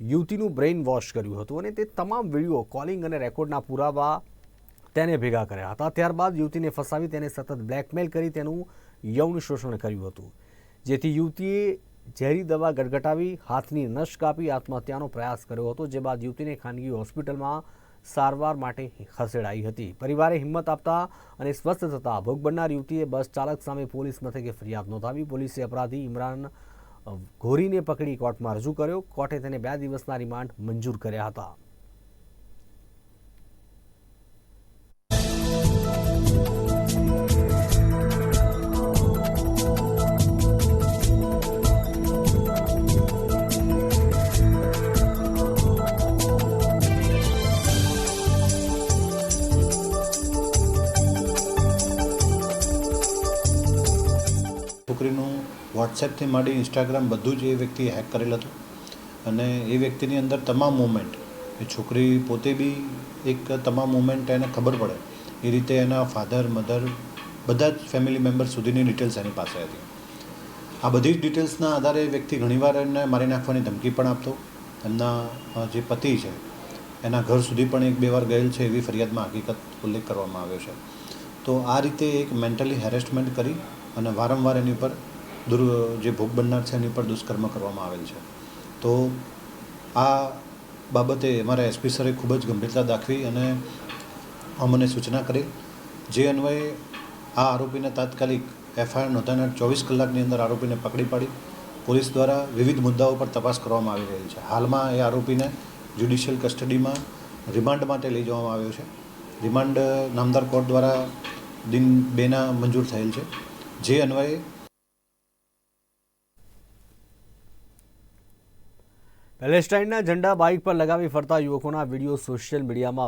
યુવતીનું brain wash કર્યું હતું અને તે તમામ વીડિયો કોલિંગ અને રેકોર્ડના પુરાવા તેને ભેગા કર્યા હતા. ત્યારબાદ યુવતીને ફસાવી તેને સતત બ્લેકમેલ કરી તેનું યૌન શોષણ કર્યું હતું. જેથી યુવતીએ ઝેરી દવા ગટગટાવી હાથની નસ કાપી, આત્મહત્યાનો પ્રયાસ કર્યો હતો, જે બાદ યુવતીને ખાનગી હોસ્પિટલમાં સારવાર માટે ખસેડાઈ હતી. પરિવારે હિંમત આપતા અને સ્વસ્થ થતા ભોગ બનનાર યુવતીએ બસ ચાલક સામે પોલીસ મથકે ફરિયાદ નોંધાવી. પોલીસે અપરાધી ઇમરાન ઘોરીને પકડી કોર્ટમાં રજૂ કર્યો. કોર્ટે તેને બે દિવસના રિમાન્ડ મંજૂર કર્યા હતા. છોકરીનું વોટ્સએપથી માંડી ઇન્સ્ટાગ્રામ બધું જ એ વ્યક્તિએ હેક કરેલ હતું. અને એ વ્યક્તિની અંદર તમામ મુમેન્ટ એ છોકરી પોતે બી એક તમામ મુમેન્ટ એને ખબર પડે. એ રીતે એના ફાધર મધર બધા જ ફેમિલી મેમ્બર સુધીની ડિટેલ્સ એની પાસે હતી. આ બધી જ ડિટેલ્સના આધારે એ વ્યક્તિ ઘણીવાર એને મારી નાખવાની ધમકી પણ આપતો. એમના જે પતિ છે, એના ઘર સુધી પણ એક બે વાર ગયેલ છે એવી ફરિયાદમાં હકીકત ઉલ્લેખ કરવામાં આવ્યો છે. તો આ રીતે એક મેન્ટલી હેરેસમેન્ટ કરી અને વારંવાર એની ઉપર દુર, જે ભોગ બનનાર છે એની ઉપર દુષ્કર્મ કરવામાં આવેલ છે. તો આ બાબતે અમારા એસપી સરે ખૂબ જ ગંભીરતા દાખવી અને અમને સૂચના કરી. જે અન્વયે આ આરોપીને તાત્કાલિક એફઆઈઆર નોંધાના ચોવીસ કલાકની અંદર આરોપીને પકડી પાડી. પોલીસ દ્વારા વિવિધ મુદ્દાઓ પર તપાસ કરવામાં આવી રહી છે. હાલમાં એ આરોપીને જ્યુડિશિયલ કસ્ટડીમાં રિમાન્ડ માટે લઈ જવામાં આવ્યો છે. રિમાન્ડ નામદાર કોર્ટ દ્વારા દિન બેના મંજૂર થયેલ છે. જે અન્વયે પેલેસ્ટાઇનના ઝંડા બાઇક પર લગાવી ફરતા યુવકોના વીડિયો સોશિયલ મીડિયામાં